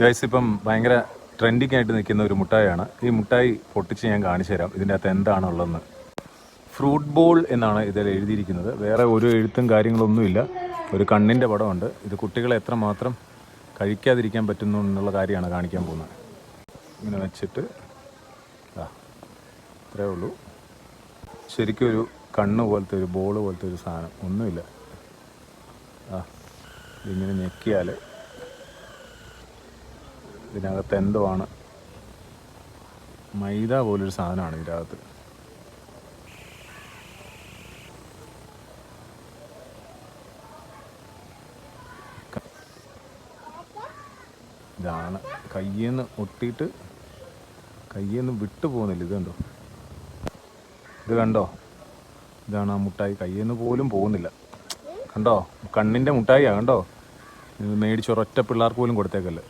Guys ഇപ്പം ഭയങ്കര trending ആയിട്ട് നിൽക്കുന്ന ഒരു മുട്ടായാണ് ഈ മുട്ടായി പൊട്ടിച്ച് ഞാൻ കാണിച്ചു തരാം. ഇതിന്റെ അകത്ത് എന്താണുള്ളതെന്ന്. ഫ്രൂട്ട് ബോൾ എന്നാണ് ഇതിൽ എഴുതിയിരിക്കുന്നത്. വേറെ ഒരു എഴുത്തും കാര്യങ്ങളൊന്നുമില്ല. ഒരു കണ്ണിന്റെ പടമുണ്ട്. ഇത് കുട്ടികളെ എത്രമാത്രം കഴിക്കാതിരിക്കാൻ പറ്റുന്നു എന്നുള്ള കാര്യമാണ് കാണിക്കാൻ പോകുന്നത്. ഇങ്ങനെ വെച്ചിട്ട് ആ ഇത്രേ ഉള്ളൂ. ശരിക്കും ഒരു കണ്ണ് പോലത്തെ ഒരു ബോൾ പോലത്തെ ഒരു സാധനം. ഒന്നുമില്ല. ആ ഇതിങ്ങനെ ഞെക്കിയാൽ ഇതിനകത്ത് എന്തോ ആണ് മൈദ പോലൊരു സാധനമാണ് ഇതിനകത്ത്. ഇതാണ്. കയ്യിൽ നിന്ന് ഒട്ടിയിട്ട് കയ്യിൽ നിന്ന് വിട്ടു പോകുന്നില്ല. ഇത് കണ്ടോ? ഇത് കണ്ടോ? ഇതാണ് ആ മുട്ടായി. കയ്യിൽ നിന്ന് പോലും പോകുന്നില്ല. കണ്ടോ? കണ്ണിന്റെ മുട്ടായിയാണ് കണ്ടോ? ഇത് മേടിച്ച് ഒരൊറ്റ പിള്ളേർക്ക് പോലും കൊടുത്തേക്കല്ലേ?